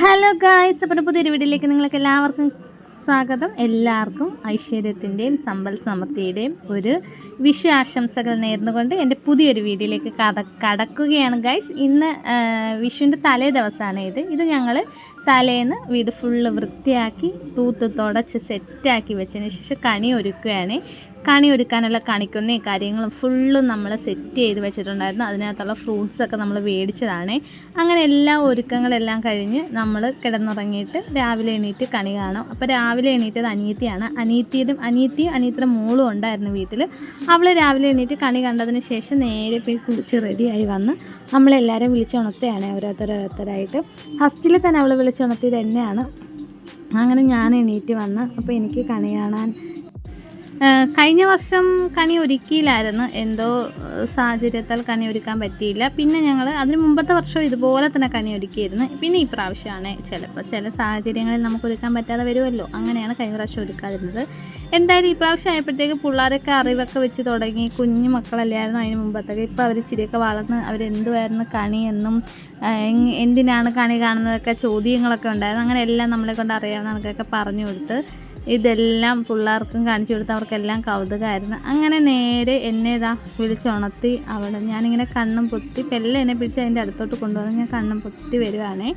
Hello guys അപ്പം പുതിയൊരു വീഡിയോയിലേക്ക് നിങ്ങൾക്ക് എല്ലാവർക്കും സ്വാഗതം. എല്ലാവർക്കും ഐശ്വര്യത്തിന്റെയും സമ്പൽ സമൃദ്ധിയുടെയും ഒരു വിഷു ആശംസകൾ നേർന്നുകൊണ്ട് എന്റെ പുതിയൊരു വീഡിയോയിലേക്ക് കട കടക്കുകയാണ് ഗൈസ് ഇന്ന് വിഷുവിന്റെ തലേ ദിവസമാണ് ഇത്. ഇത് ഞങ്ങൾ തലേന്ന് വീട് ഫുള്ള് വൃത്തിയാക്കി തൂത്ത് തുടച്ച് സെറ്റാക്കി വെച്ചതിന് ശേഷം കണി ഒരുക്കുകയാണ്. കണി ഒരുക്കാനുള്ള കണിക്കുന്നേ കാര്യങ്ങളും ഫുള്ളും നമ്മൾ സെറ്റ് ചെയ്ത് വെച്ചിട്ടുണ്ടായിരുന്നു. അതിനകത്തുള്ള ഫ്രൂട്ട്സൊക്കെ നമ്മൾ മേടിച്ചതാണ് അങ്ങനെ എല്ലാ ഒരുക്കങ്ങളെല്ലാം കഴിഞ്ഞ് നമ്മൾ കിടന്നുറങ്ങിയിട്ട് രാവിലെ എണീറ്റ് കണി കാണും. അപ്പോൾ രാവിലെ എണീറ്റത് അനിയത്തിയാണ് അനിയത്തിയുടെ അനിയത്തിയും അനിയത്തിയുടെ മോളും ഉണ്ടായിരുന്നു വീട്ടിൽ അവൾ രാവിലെ എണീറ്റ് കണി കണ്ടതിന് ശേഷം നേരെ പോയി കുളിച്ച് റെഡിയായി വന്ന് നമ്മളെല്ലാവരും വിളിച്ചുണർത്തുകയാണ് ഓരോരുത്തരോരോരുത്തരായിട്ട്. ഫസ്റ്റിൽ തന്നെ അവൾ വിളിച്ചുണർത്തിയത് എന്നെയാണ്. അങ്ങനെ ഞാൻ എണീറ്റ് വന്ന് അപ്പോൾ എനിക്ക് കണി കാണാൻ കഴിഞ്ഞ വർഷം കണി ഒരുക്കിയില്ലായിരുന്നു. എന്തോ സാഹചര്യത്താൽ കണി ഒരുക്കാൻ പറ്റിയില്ല. പിന്നെ ഞങ്ങൾ അതിന് മുമ്പത്തെ വർഷം ഇതുപോലെ തന്നെ കണി ഒരുക്കിയിരുന്നു. പിന്നെ ഈ പ്രാവശ്യമാണ് ചിലപ്പോൾ ചില സാഹചര്യങ്ങളിൽ നമുക്ക് ഒരുക്കാൻ പറ്റാതെ വരുമല്ലോ. അങ്ങനെയാണ് കഴിഞ്ഞ പ്രാവശ്യം ഒരുക്കാതിരുന്നത്. എന്തായാലും ഈ പ്രാവശ്യം ആയപ്പോഴത്തേക്ക് പിള്ളേരൊക്കെ അറിവൊക്കെ വെച്ച് തുടങ്ങി. കുഞ്ഞു മക്കളല്ലായിരുന്നു അതിന് മുമ്പത്തൊക്കെ. ഇപ്പോൾ അവർ ചിരിയൊക്കെ വളർന്ന് അവരെന്തുമായിരുന്നു കണി എന്നും എന്തിനാണ് കണി കാണുന്നതൊക്കെ ചോദ്യങ്ങളൊക്കെ ഉണ്ടായിരുന്നു. അങ്ങനെ എല്ലാം നമ്മളെ കൊണ്ട് അറിയാവുന്ന പറഞ്ഞു കൊടുത്ത് ഇതെല്ലാം പിള്ളേർക്കും കാണിച്ചു കൊടുത്ത് അവർക്കെല്ലാം കൗതുകമായിരുന്നു. അങ്ങനെ നേരെ എന്നെ ഇതാ വിളിച്ചുണർത്തി അവിടെ ഞാനിങ്ങനെ കണ്ണും പൊത്തി പെല്ല എന്നെ പിടിച്ച് അതിന്റെ അടുത്തോട്ട് കൊണ്ടുവന്ന് ഞാൻ കണ്ണും പൊത്തി വരുവാണേ.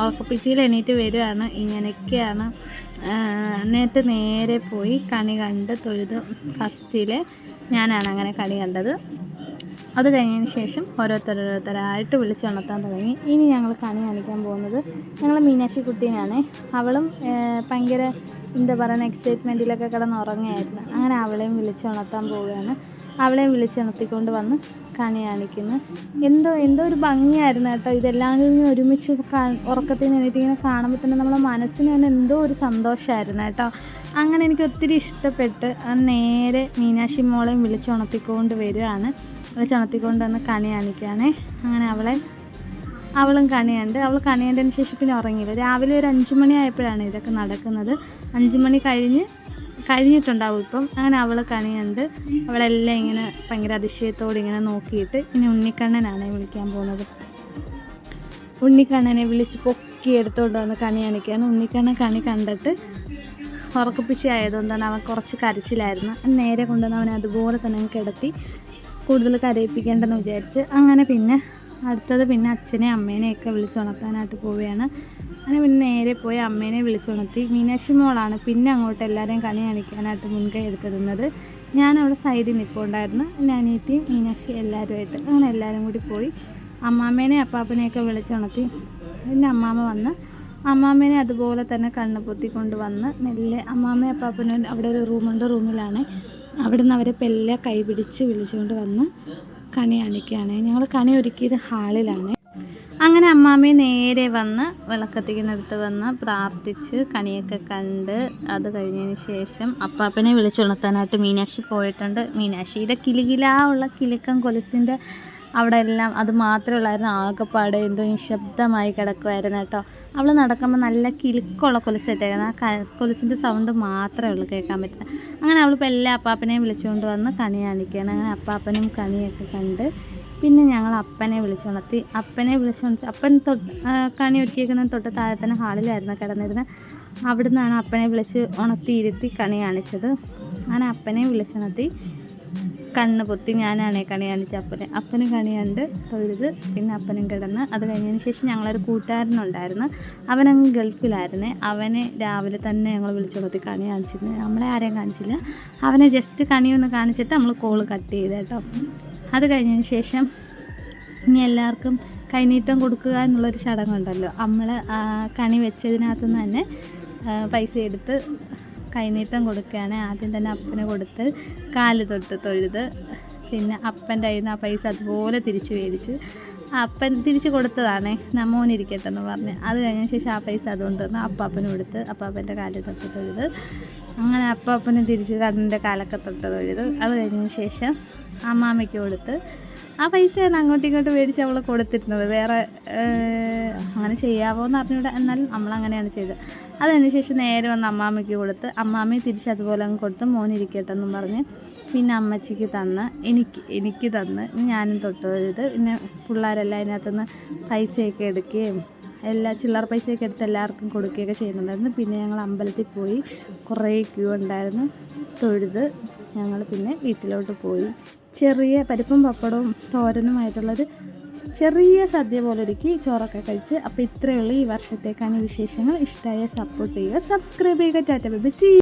ഉറക്കപ്പിച്ചിയിൽ എണീറ്റ് വരുവാണ്. ഇങ്ങനെയൊക്കെയാണ് നേരത്തെ നേരെ പോയി കണി കണ്ട് തൊഴുത് ഫസ്റ്റിൽ ഞാനാണ് അങ്ങനെ കണി കണ്ടത്. അത് കഴിഞ്ഞതിന് ശേഷം ഓരോരുത്തരോരോരുത്തരായിട്ട് വിളിച്ചുണർത്താൻ തുടങ്ങി. ഇനി ഞങ്ങൾ കണി കാണിക്കാൻ പോകുന്നത് ഞങ്ങൾ മീനാക്ഷി കുട്ടീനാണ്. അവളും ഭയങ്കര എന്താ പറയുക എക്സൈറ്റ്മെന്റിലൊക്കെ കിടന്ന് ഉറങ്ങുകയായിരുന്നു അങ്ങനെ അവളെയും വിളിച്ചുണർത്താൻ പോവുകയാണ്. അവളെയും വിളിച്ചുണർത്തിക്കൊണ്ട് വന്ന് കണി കാണിക്കുന്നു. എന്തോ എന്തോ ഒരു ഭംഗിയായിരുന്നു കേട്ടോ ഇതെല്ലാം കൂടി ഒരുമിച്ച് ഉറക്കത്തിൽ നിന്നിട്ട് ഇങ്ങനെ കാണുമ്പോൾ തന്നെ നമ്മുടെ മനസ്സിന് തന്നെ എന്തോ ഒരു സന്തോഷമായിരുന്നു കേട്ടോ. അങ്ങനെ എനിക്ക് ഒത്തിരി ഇഷ്ടപ്പെട്ട് നേരെ മീനാക്ഷി മോളെയും വിളിച്ചുണർത്തിക്കൊണ്ട് വരികയാണ്. വിളിച്ചുണർത്തിക്കൊണ്ട് വന്ന് കണി കാണിക്കുകയാണേ. അങ്ങനെ അവളെ അവളും കണിയുണ്ട്. അവൾ കണിയേണ്ടതിന് ശേഷം പിന്നെ ഉറങ്ങിയില്ല. രാവിലെ ഒരു അഞ്ച് മണി ആയപ്പോഴാണ് ഇതൊക്കെ നടക്കുന്നത്. അഞ്ച് മണി കഴിഞ്ഞ് കഴിഞ്ഞിട്ടുണ്ടാവും ഇപ്പം. അങ്ങനെ അവൾ കണിയുണ്ട്. അവളെല്ലാം ഇങ്ങനെ ഭയങ്കര അതിശയത്തോടെ ഇങ്ങനെ നോക്കിയിട്ട് ഇനി ഉണ്ണിക്കണ്ണനാണ് വിളിക്കാൻ പോകുന്നത്. ഉണ്ണിക്കണ്ണനെ വിളിച്ച് പൊക്കി എടുത്തുകൊണ്ട് വന്ന് കണി കാണിക്കുകയാണ്. ഉണ്ണിക്കണ്ണൻ കണി കണ്ടിട്ട് ഉറക്കിപ്പിച്ചായതുകൊണ്ടാണ് അവൻ കുറച്ച് കരച്ചിലായിരുന്നു. നേരെ കൊണ്ടുവന്ന് അവനെ അതുപോലെ തന്നെ കിടത്തി കൂടുതൽ കരയിപ്പിക്കേണ്ടെന്ന് വിചാരിച്ച് അങ്ങനെ പിന്നെ അടുത്തത് പിന്നെ അച്ഛനെ അമ്മേനെയൊക്കെ വിളിച്ചുണർത്താനായിട്ട് പോവുകയാണ്. അങ്ങനെ പിന്നെ നേരെ പോയി അമ്മേനെ വിളിച്ചുണർത്തി മീനാക്ഷി മോളാണ് പിന്നെ അങ്ങോട്ട് എല്ലാവരെയും കണി കാണിക്കാനായിട്ട് മുൻകൈ എടുത്തിരുന്നത്. ഞാൻ അവിടെ സൈഡിൽ നിൽപ്പുണ്ടായിരുന്നു എന്റെ അനിയത്തിയും മീനാക്ഷി എല്ലാവരുമായിട്ട് അങ്ങനെ എല്ലാവരും കൂടി പോയി അമ്മാമ്മേനെ അപ്പാപ്പനെയൊക്കെ വിളിച്ചുണർത്തി പിന്നെ അമ്മാമ്മ വന്ന് അമ്മാമ്മേനെ അതുപോലെ തന്നെ കണ്ണ് പൊത്തിക്കൊണ്ട് വന്ന് മെല്ലെ അമ്മാമ്മയും അപ്പാപ്പനും അവിടെ ഒരു റൂമുണ്ട്. റൂമിലാണ്. അവിടെ നിന്ന് അവരെ പെല്ല കൈ പിടിച്ച് വിളിച്ചുകൊണ്ട് വന്ന് കണി കാണിക്കുകയാണ് ഞങ്ങൾ കണി ഒരുക്കിയത് ഹാളിലാണ്. അങ്ങനെ അമ്മാമ്മയെ നേരെ വന്ന് വിളക്കത്തിക്കുന്നിടത്ത് വന്ന് പ്രാർത്ഥിച്ച് കണിയൊക്കെ കണ്ട് അത് കഴിഞ്ഞതിന് ശേഷം അപ്പാപ്പനെ വിളിച്ചുണർത്താനായിട്ട് മീനാക്ഷി പോയിട്ടുണ്ട്. മീനാക്ഷിയുടെ കിലുകിലാ ഉള്ള കിലുക്കം കൊലുസിന്റെ അവിടെ എല്ലാം അത് മാത്രമേ ഉള്ളായിരുന്നു. ആകെപ്പാടെ എന്തോ നിശബ്ദമായി കിടക്കുമായിരുന്നു കേട്ടോ. അവൾ നടക്കുമ്പോൾ നല്ല കിലുക്കുള്ള കൊലുസായിട്ടായിരുന്നു ആ കൊലുസിന്റെ സൗണ്ട് മാത്രമേ ഉള്ളൂ കേൾക്കാൻ പറ്റുന്നത് അങ്ങനെ അവളിപ്പോൾ എല്ലാ അപ്പാപ്പനെയും വിളിച്ചുകൊണ്ട് വന്ന് കണി കാണിക്കുകയാണ്. അങ്ങനെ അപ്പാപ്പനും കണിയൊക്കെ കണ്ട് പിന്നെ ഞങ്ങൾ അപ്പനെ വിളിച്ചുണർത്തി അപ്പനെ വിളിച്ചുണർത്തി അപ്പൻ തൊട്ട് കണി ഒരുക്കിയിരിക്കുന്ന തൊട്ട് താഴെ തന്നെ ഹാളിലായിരുന്നു കിടന്നിരുന്നത് അവിടെ നിന്നാണ് അപ്പനെ വിളിച്ച് ഉണർത്തി ഇരുത്തി കണി കാണിച്ചത്. അങ്ങനെ അപ്പനെ വിളിച്ചുണർത്തി കണ്ണ് പൊത്തി ഞാനാണ് കണി കാണിച്ച അപ്പന് അപ്പനും കണി കണ്ട് തൊഴുത് പിന്നെ അപ്പനും കിടന്ന് അത് കഴിഞ്ഞതിന് ശേഷം ഞങ്ങളൊരു കൂട്ടുകാരനുണ്ടായിരുന്നു. അവനങ്ങ് ഗൾഫിലായിരുന്നേ. അവനെ രാവിലെ തന്നെ ഞങ്ങൾ വിളിച്ചുകൊടുത്തി കണി കാണിച്ചിരുന്നു. നമ്മളെ ആരെയും കാണിച്ചില്ല. അവനെ ജസ്റ്റ് കണി ഒന്ന് കാണിച്ചിട്ട് നമ്മൾ കോൾ കട്ട് ചെയ്ത് കേട്ടോ. അത് കഴിഞ്ഞതിന് ശേഷം ഇനി എല്ലാവർക്കും കൈനീട്ടം കൊടുക്കുക എന്നുള്ളൊരു ചടങ്ങുണ്ടല്ലോ. നമ്മൾ കണി വെച്ചതിനകത്തുനിന്ന് തന്നെ പൈസ എടുത്ത് കൈനീട്ടം കൊടുക്കുകയാണ്. ആദ്യം തന്നെ അപ്പന് കൊടുത്ത് കാൽ തൊട്ട് തൊഴുത് പിന്നെ അപ്പന്റെ കയ്യിൽ നിന്ന് ആ പൈസ അതുപോലെ തിരിച്ച് മേടിച്ച്. അപ്പൻ തിരിച്ച് കൊടുത്തതാണ് നമ്മോനിരിക്കട്ടെ എന്ന് പറഞ്ഞ്. അത് കഴിഞ്ഞ ശേഷം ആ പൈസ അതുകൊണ്ട് തന്നെ. അപ്പാപ്പന് കൊടുത്ത് അപ്പാപ്പന്റെ കാലിൽ തൊട്ട് തൊഴുത്. അങ്ങനെ അപ്പാപ്പന് തിരിച്ച് കണ്ണിന്റെ കാലൊക്കെ തൊട്ട് തൊഴുത്. അത് കഴിഞ്ഞതിന് ശേഷം അമ്മാമ്മയ്ക്ക് കൊടുത്ത്. ആ പൈസയാണ് അങ്ങോട്ടും ഇങ്ങോട്ടും മേടിച്ച് അവൾ കൊടുത്തിരുന്നത്. വേറെ അങ്ങനെ ചെയ്യാവോ എന്ന് അറിഞ്ഞൂടെ. എന്നാലും നമ്മൾ അങ്ങനെയാണ് ചെയ്തത്. അതിന് ശേഷം നേരെ വന്ന് അമ്മാമ്മയ്ക്ക് കൊടുത്ത് അമ്മാമ്മയെ തിരിച്ച് അതുപോലെ അങ്ങ് കൊടുത്ത് മോനിരിക്കട്ടെ എന്നും പറഞ്ഞ് പിന്നെ അമ്മച്ചിക്ക് തന്ന് എനിക്ക് എനിക്ക് തന്ന് ഞാനും തൊട്ട് ചെയ്ത് പിന്നെ പിള്ളേരെല്ലാം അതിനകത്തുനിന്ന് പൈസയൊക്കെ എടുക്കുകയും എല്ലാ ചില്ലറ പൈസയൊക്കെ എടുത്ത് എല്ലാവർക്കും കൊടുക്കുകയൊക്കെ ചെയ്യുന്നുണ്ടായിരുന്നു. പിന്നെ ഞങ്ങൾ അമ്പലത്തിൽ പോയി കുറേ ക്യൂ ഉണ്ടായിരുന്നു തൊഴുത് ഞങ്ങൾ പിന്നെ വീട്ടിലോട്ട് പോയി. ചെറിയ പരിപ്പും പപ്പടവും തോരനുമായിട്ടുള്ളൊരു ചെറിയ സദ്യ പോലെ ഒരുക്കി ചോറൊക്കെ കഴിച്ച് അപ്പോൾ ഇത്രയുള്ള ഈ വർഷത്തേക്കാണ് വിശേഷങ്ങൾ. ഇഷ്ടമായ സപ്പോർട്ട് ചെയ്യുക. സബ്സ്ക്രൈബ് ചെയ്യുക. Tata by C